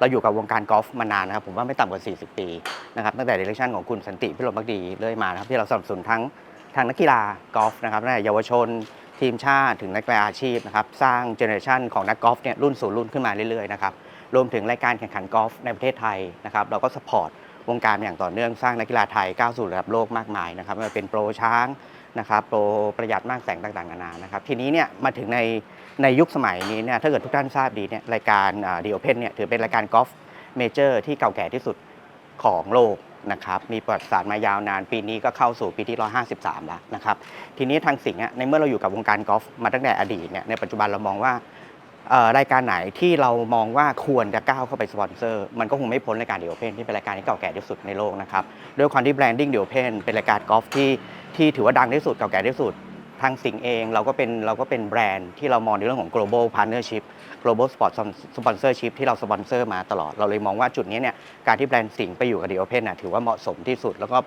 เราอยู่กับวงการกอล์ฟมานานนะครับผมว่าไม่ต่ำกว่า 40 ปีนะครับตั้งแต่เดเรคชั่นของคุณสันติพิรมพักดีเรื่อยมานะครับที่เราสนับสนุนทั้งทางนักกีฬากอล์ฟนะครับตั้งแต่เยาวชนทีมชาติถึงนักกีฬาอาชีพนะครับสร้างเจเนอเรชันของนักกอล์ฟเนี่ยรุ่นสู่รุ่นขึ้นมาเรื่อยๆนะครับรวมถึงรายการแข่งขันกอล์ฟในประเทศไทยนะครับเราก็สปอร์ต วงการอย่างต่อเนื่องสร้างนักกีฬาไทยก้าวสู่ระดับโลกมากมายนะครับไม่ว่าเป็นโปรช้างนะครับโปรประหยัดมากแสงต่างๆนานานะครับทีนี้เนี่ยมาถึงในในยุคสมัยนี้เนี่ยถ้าเกิดทุกท่านทราบดีเนี่ยรายการดีโอเพนเนี่ยถือเป็นรายการกอล์ฟเมเจอร์ที่เก่าแก่ที่สุดของโลกนะครับมีประวัติศาสตร์มายาวนานปีนี้ก็เข้าสู่ปีที่ 153 แล้วนะครับทีนี้ทางสิงห์ในเมื่อเราอยู่กับวงการกอล์ฟมาตั้งแต่อดีตเนี่ยในปัจจุบันเรามองว่า รายการไหนที่เรามองว่าควรจะก้าวเข้าไปสปอนเซอร์มันก็คงไม่พ้นรายการเดียวเพนที่เป็นรายการที่เก่าแก่ที่สุดในโลกนะครับด้วยความที่แบรนดิ้งเดียวเพนเป็นรายการกอล์ฟที่ที่ถือว่าดังที่สุดเก่าแก่ที่สุดทางสิงเองเราก็เป็นเราก็เป็นแบรนด์ที่เรามองในเรื่องของ global partnership global sport sponsorship ที่เราสปอนเซอร์มาตลอด เราเลยมองว่าจุดนี้เนี่ยการที่แบรนด์สิงไปอยู่กับดีโอเพนน่ะถือว่าเหมาะสมที่สุด แล้วก็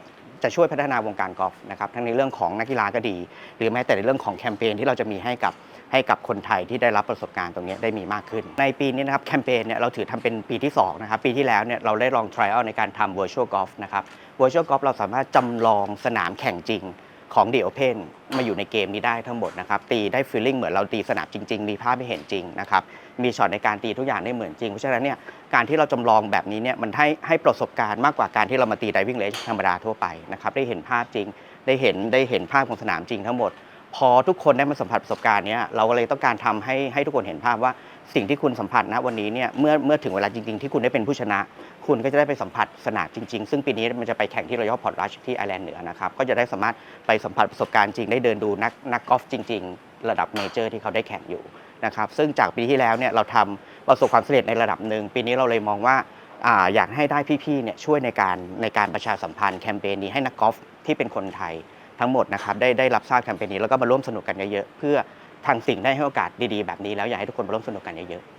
จะช่วยพัฒนาวงการกอล์ฟนะครับทั้งในเรื่องของนักกีฬาก็ดี หรือแม้แต่ในเรื่องของแคมเปญที่เราจะมีให้กับให้กับคนไทยที่ได้รับประสบการณ์ตรงนี้ได้มีมากขึ้น ในปีนี้นะครับแคมเปญเนี่ยเราถือทำเป็นปีที่2นะครับปีที่แล้วเนี่ยเราได้ลองทริอัลในการทำ virtual golf นะครับ virtual golf เราสามารถจำลองสนามแข่งจริง ของ The Open มาอยู่ในเกมนี้ได้ทั้งหมดนะครับ ตีได้ฟีลลิ่งเหมือนเราตีสนามจริง ๆ มีภาพให้เห็นจริงนะครับ มีช็อตในการตีทุกอย่างได้เหมือนจริง เพราะฉะนั้นเนี่ยการที่เราจำลองแบบนี้เนี่ยมันให้ให้ประสบการณ์มากกว่าการที่เรามาตีไดวิ่งเลนธรรมดาทั่วไปนะครับได้เห็นภาพจริง ได้เห็นได้เห็นภาพของสนามจริงทั้งหมด พอทุกคนได้มาสัมผัสประสบการณ์เนี้ยเราก็เลยต้องการทำให้ให้ทุกคนเห็นภาพว่าสิ่งที่คุณสัมผัสณวันนี้เนี่ยเมื่อเมื่อถึงเวลาจริง ๆ ที่คุณได้เป็นผู้ชนะ คุณก็จะได้ไปสัมผัสสนามจริง ๆ ซึ่งปีนี้มันจะไปแข่งที่รอยัลพอร์ตรัชที่ไอร์แลนด์เหนือนะครับก็จะได้สามารถไปสัมผัสประสบการณ์จริงได้เดินดูนักนักกอล์ฟจริง ๆ ระดับเมเจอร์ที่เขาได้แข่งอยู่นะครับซึ่งจากปีที่แล้วเนี่ยเราทำประสบความสำเร็จในระดับหนึ่งปีนี้เราเลยมองว่าอ่าอยากให้ได้พี่ๆเนี่ยช่วยในการในการประชาสัมพันธ์แคมเปญนี้ให้นักกอล์ฟที่เป็นคนไทย ทั้งหมดนะครับได้ได้รับทราบแคมเปญนี้แล้วก็มาร่วมสนุกกันเยอะๆเพื่อทางสิ่งได้ให้โอกาสดีๆแบบนี้แล้วอยากให้ทุกคนมาร่วมสนุกกันเยอะๆ